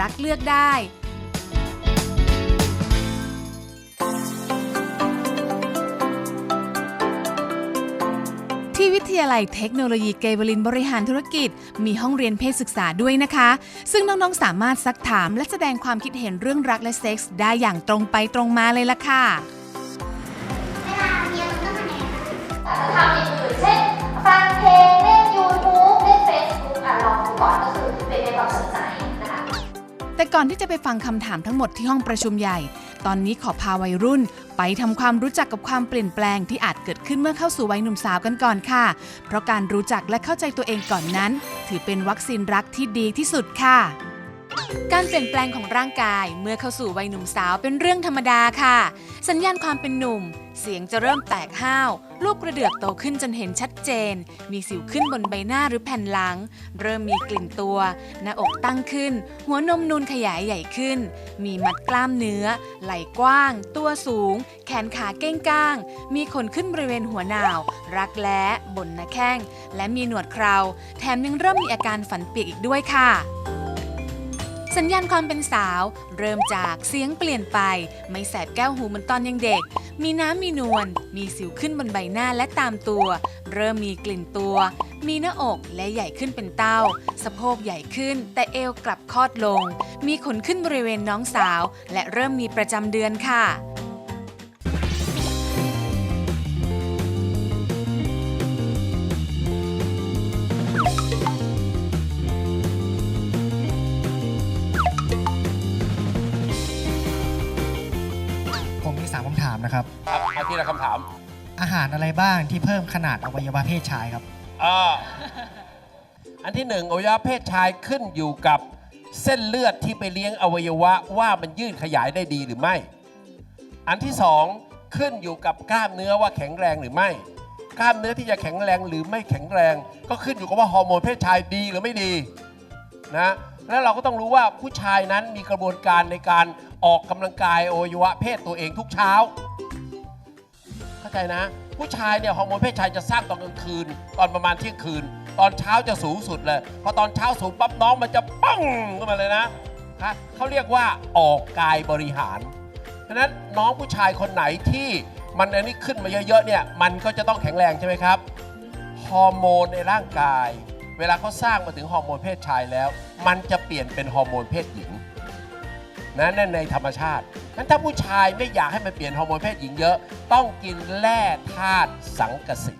รักเลือกได้ ที่วิทยาลัยเทคโนโลยีเกเบลินบริหารธุรกิจ มีห้องเรียนเพศศึกษาด้วยนะคะ ซึ่งน้องๆสามารถซักถามและแสดงความคิดเห็นเรื่องรักและเซ็กส์ได้อย่างตรงไปตรงมาเลยล่ะค่ะ ก่อนที่จะไปฟังคำถามทั้งหมดที่ห้องประชุมใหญ่ ตอนนี้ขอพาวัยรุ่น ไปทำความรู้จักกับความเปลี่ยนแปลงที่อาจเกิดขึ้นเมื่อเข้าสู่วัยหนุ่มสาวกันก่อนค่ะ เพราะการรู้จักและเข้าใจตัวเองก่อนนั้น ถือเป็นวัคซีนรักที่ดีที่สุดค่ะการเปลี่ยนแปลงของร่างกายเมื่อเข้าสู่วัยหนุ่มสาวเป็นเรื่องธรรมดาค่ะ สัญญาณความเป็นหนุ่ม เสียงจะเริ่มแตกห้าว ลูกกระเดือกโตขึ้นจนเห็นชัดเจน มีสิวขึ้นบนใบหน้าหรือแผ่นหลัง เริ่มมีกลิ่นตัว หน้าอกตั้งขึ้น หัวนมนูนขยายใหญ่ขึ้น มีมัดกล้ามเนื้อ ไหล่กว้าง ตัวสูง แขนขาเก้งก้าง มีขนขึ้นบริเวณหัวหนาว รักแร้บนหน้าแข้ง และมีหนวดเครา แถมยังเริ่มมีอาการฝันเปียกอีกด้วยค่ะ สัญญาณความเป็นสาว เริ่มจากเสียงเปลี่ยนไป ไม่แสบแก้วหูเหมือนตอนยังเด็ก มีน้ำมีนวลมีสิวขึ้นบนใบหน้าและตามตัว เริ่มมีกลิ่นตัว มีหน้าอกและใหญ่ขึ้นเป็นเต้า สะโพกใหญ่ขึ้น แต่เอวกลับคอดลง มีขนขึ้นบริเวณน้องสาว และเริ่มมีประจำเดือนค่ะ สามคำถามนะครับ ครับเอาทีละคำถามอาหารอะไรบ้างที่เพิ่มขนาดอวัยวะเพศชายครับ อ่าอันที่หนึ่งอวัยวะเพศชายขึ้นอยู่กับเส้นเลือดที่ไปเลี้ยงอวัยวะว่ามันยืดขยายได้ดีหรือไม่ อันที่สองขึ้นอยู่กับกล้ามเนื้อว่าแข็งแรงหรือไม่ กล้ามเนื้อที่จะแข็งแรงหรือไม่แข็งแรง ก็ขึ้นอยู่กับว่าฮอร์โมนเพศชายดีหรือไม่ดีนะแล้วเราก็ต้องรู้ว่าผู้ชายนั้นมีกระบวนการในการ ออกกำลังกายอวัยวะเพศตัวเองทุกเช้า เข้าใจนะ ผู้ชายเนี่ยฮอร์โมนเพศชายจะสร้างตอนกลางคืน ตอนประมาณเที่ยงคืน ตอนเช้าจะสูงสุดเลยพอตอนเช้าสูงปั๊บน้องมันจะปังขึ้นมาเลยนะครับเขาเรียกว่าออกกายบริหารฉะนั้นน้องผู้ชายคนไหนที่มันอันนี้ขึ้นมาเยอะๆเนี่ยมันก็จะต้องแข็งแรงใช่ไหมครับฮอร์โมนในร่างกาย เวลาเขาสร้างมาถึงฮอร์โมนเพศชายแล้ว มันจะเปลี่ยนเป็นฮอร์โมนเพศหญิง นะนั่นในธรรมชาติงั้นถ้าผู้ชายไม่อยากให้มันเปลี่ยนฮอร์โมนเพศหญิงเยอะ ต้องกินแร่ธาตุสังกะสี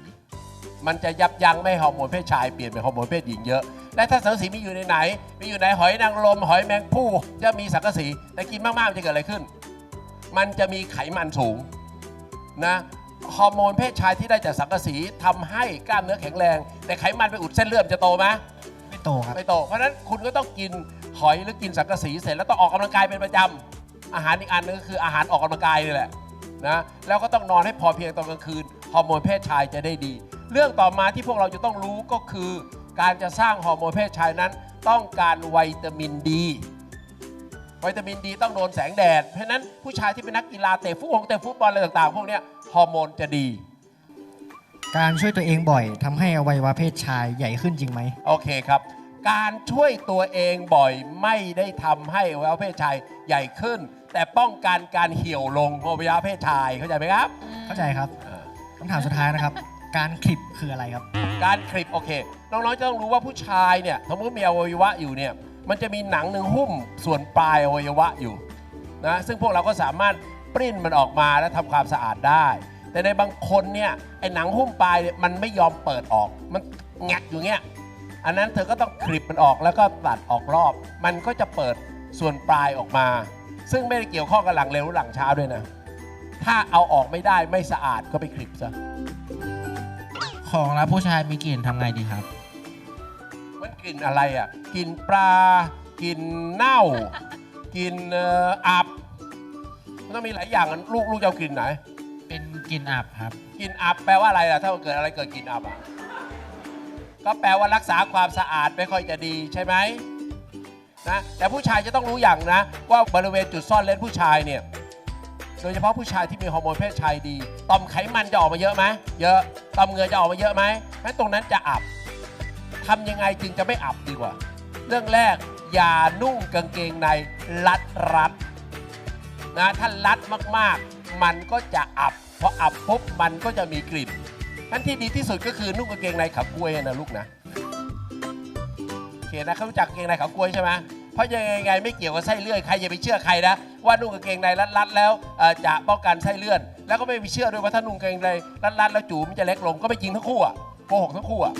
มันจะยับยั้งไม่ให้ฮอร์โมนเพศชายเปลี่ยนเป็นฮอร์โมนเพศหญิงเยอะ และถ้าสังกะสีมีอยู่ในไหน มีอยู่ในหอยนางรมหอยแมงผู้จะมีสังกะสีแต่กินมากๆมันจะเกิดอะไรขึ้น มันจะมีไขมันสูงนะฮอร์โมนเพศชายที่ได้จากสังกะสีทำให้กล้ามเนื้อแข็งแรง แต่ไขมันไปอุดเส้นเลือดมันจะโตไหมไม่โตครับไม่โต เพราะฉะนั้นคุณก็ต้องกินห อยหรือกินสังกะสีเสร็จแล้วต้องออกกำลังกายเป็นประจำอาหารอีกอันนึงก็คืออาหารออกกำลังกายนี่แหละนะแล้วก็ต้องนอนให้พอเพียงตอนกลางคืนฮอร์โมนเพศชายจะได้ดี เรื่องต่อมาที่พวกเราจะต้องรู้ก็คือ การจะสร้างฮอร์โมนเพศชายนั้น ต้องการวิตามินดีวิตามินดีต้องโดนแสงแดด เพราะฉะนั้นผู้ชายที่เป็นนักกีฬาเตะฟุตบอลเตะฟุตบอลอะไรต่างๆ พวกเนี้ยฮอร์โมนจะดี การช่วยตัวเองบ่อยทำให้อวัยวะเพศชายใหญ่ขึ้นจริงไหมโอเคครับ การช่วยตัวเองบ่อยไม่ได้ทำให้อวัยวะเพศชายใหญ่ขึ้น แต่ป้องกันการเหี่ยวลงของอวัยวะเพศชายเข้าใจไหมครับ เข้าใจครับอ่าคำถามสุดท้ายนะครับ การคลิปคืออะไรครับ การคลิปโอเคน้องๆจะต้องรู้ว่าผู้ชายเนี่ยสมมติมีอวัยวะอยู่เนี่ยมันจะมีหนังหนึ่งหุ้มส่วนปลายอวัยวะอยู่นะซึ่งพวกเราก็สามารถปริ้นมันออกมาและทำความสะอาดได้ แต่ในบางคนเนี่ยไอ้หนังหุ้มปลายเนี่ยมันไม่ยอมเปิดออกมันแงกอยู่เงี้ย อันนั้นเธอก็ต้องคลิปมันออกแล้วก็ตัดออกรอบ มันก็จะเปิดส่วนปลายออกมา ซึ่งไม่ได้เกี่ยวข้องกับหลังเร็วหรือหลังช้าด้วยนะ ถ้าเอาออกไม่ได้ไม่สะอาดก็ไปคลิปซะของแล้วผู้ชายมีกลิ่นทำไงดีครับ มันกลิ่นอะไรอะกลิ่นปลากลิ่นเน่ากลิ่นเอ่ออับมันต้องมีหลายอย่างอะลูกลูกจะเอากลิ่นไหนเป็นกลิ่นอับครับ กลิ่นอับแปลว่าอะไรล่ะถ้ามันเกิดอะไรเกิดกลิ่นอับอะ ก็แปลว่ารักษาความสะอาดไม่ค่อยจะดีใช่ไหมนะแต่ผู้ชายจะต้องรู้อย่างนะ ว่าบริเวณจุดซ่อนเล้นผู้ชายเนี่ยโดยเฉพาะผู้ชายที่มีฮอร์โมนเพศชายดีต่อมไขมันจะออกมาเยอะไหมเยอะต่อมเหงื่อจะออกมาเยอะไหมงั้ตรงนั้นจะอับทำยังไงจึงจะไม่อับดีกว่า เรื่องแรกอย่านุ่งกางเกงในรัดรัดนะถ้ารัดมากๆ มันก็จะอับพออับปุ๊บมันก็จะมีกลิ่น นั่นที่ดีที่สุดก็คือนุ่งกางเกงในขากล้วยนะลูกนะโอเคนะเขารู้จักกางเกงในขากล้วยใช่ไหมเพราะยังไงไม่เกี่ยวกับไส้เลื่อนใครอย่าไปเชื่อใครนะว่านุ่งกางเกงในรัดๆแล้วจะป้องกันไส้เลื่อน แล้วก็ไม่ไปเชื่อด้วยว่าถ้านุ่งกางเกงในรัดๆแล้วจูมันจะเล็กลงก็ไม่จริงทั้งคู่อะโกหกทั้งคู่อะ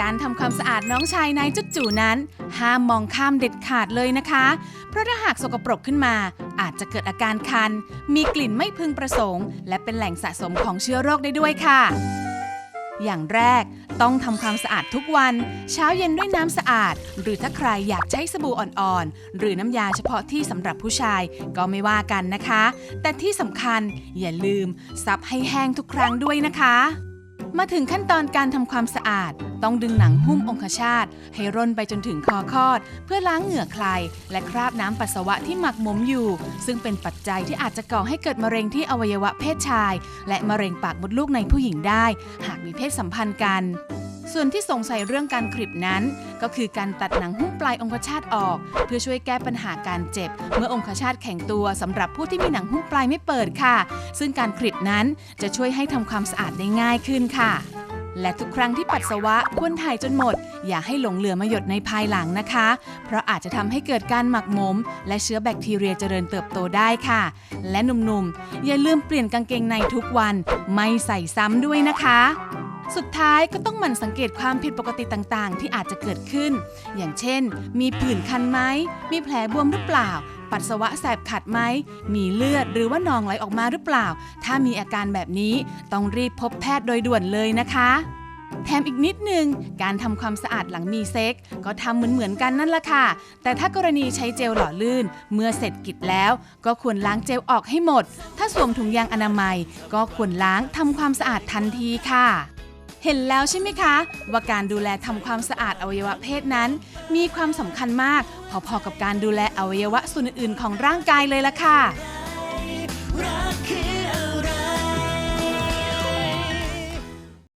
การทำความสะอาดน้องชายนายจุดจู่นั้น ห้ามมองข้ามเด็ดขาดเลยนะคะ เพราะถ้าหากสกปรกขึ้นมา อาจจะเกิดอาการคัน มีกลิ่นไม่พึงประสงค์ และเป็นแหล่งสะสมของเชื้อโรคได้ด้วยค่ะ อย่างแรกต้องทำความสะอาดทุกวัน เช้าเย็นด้วยน้ำสะอาด หรือถ้าใครอยากใช้สบู่อ่อนๆ หรือน้ำยาเฉพาะที่สำหรับผู้ชายก็ไม่ว่ากันนะคะ แต่ที่สำคัญอย่าลืมซับให้แห้งทุกครั้งด้วยนะคะ มาถึงขั้นตอนการทำความสะอาด ต้องดึงหนังหุ้มองคชาตให้ร่นไปจนถึงคอคอด เพื่อล้างเหงื่อใคร และคราบน้ำปัสสาวะที่หมักหมมอยู่ ซึ่งเป็นปัจจัยที่อาจจะก่อให้เกิดมะเร็งที่อวัยวะเพศชาย และมะเร็งปากมดลูกในผู้หญิงได้ หากมีเพศสัมพันธ์กันส่วนที่สงสัยเรื่องการคลิปนั้น ก็คือการตัดหนังหุ้มปลายองคชาตออก เพื่อช่วยแก้ปัญหาการเจ็บ เมื่อองคชาตแข็งตัวสำหรับผู้ที่มีหนังหุ้มปลายไม่เปิดค่ะ ซึ่งการคลิปนั้นจะช่วยให้ทำความสะอาดได้ง่ายขึ้นค่ะ และทุกครั้งที่ปัสสาวะควรถ่ายจนหมด อย่าให้หลงเหลือมาหยดในภายหลังนะคะ เพราะอาจจะทำให้เกิดการหมักหมม และเชื้อแบคทีเรียเจริญเติบโตได้ค่ะ และหนุ่มๆอย่าลืมเปลี่ยนกางเกงในทุกวัน ไม่ใส่ซ้ำด้วยนะคะ สุดท้ายก็ต้องหมั่นสังเกตความผิดปกติต่างๆ ที่อาจจะเกิดขึ้น อย่างเช่น มีผื่นคันไหม มีแผลบวมหรือเปล่า ปัสสาวะแสบขัดไหม มีเลือดหรือว่าหนองไหลออกมาหรือเปล่า ถ้ามีอาการแบบนี้ต้องรีบพบแพทย์โดยด่วนเลยนะคะ แถมอีกนิดนึง การทำความสะอาดหลังมีเซ็ก ก็ทำเหมือนเหมือนๆกันนั่นแหละค่ะ แต่ถ้ากรณีใช้เจลหล่อลื่น เมื่อเสร็จกิจแล้ว ก็ควรล้างเจลออกให้หมด ถ้าสวมถุงยางอนามัย ก็ควรล้างทำความสะอาดทันทีค่ะ เห็นแล้วใช่ไหมคะ ว่าการดูแลทำความสะอาดอวัยวะเพศนั้น มีความสำคัญมาก พอๆกับการดูแลอวัยวะส่วนอื่นๆของร่างกายเลยล่ะค่ะ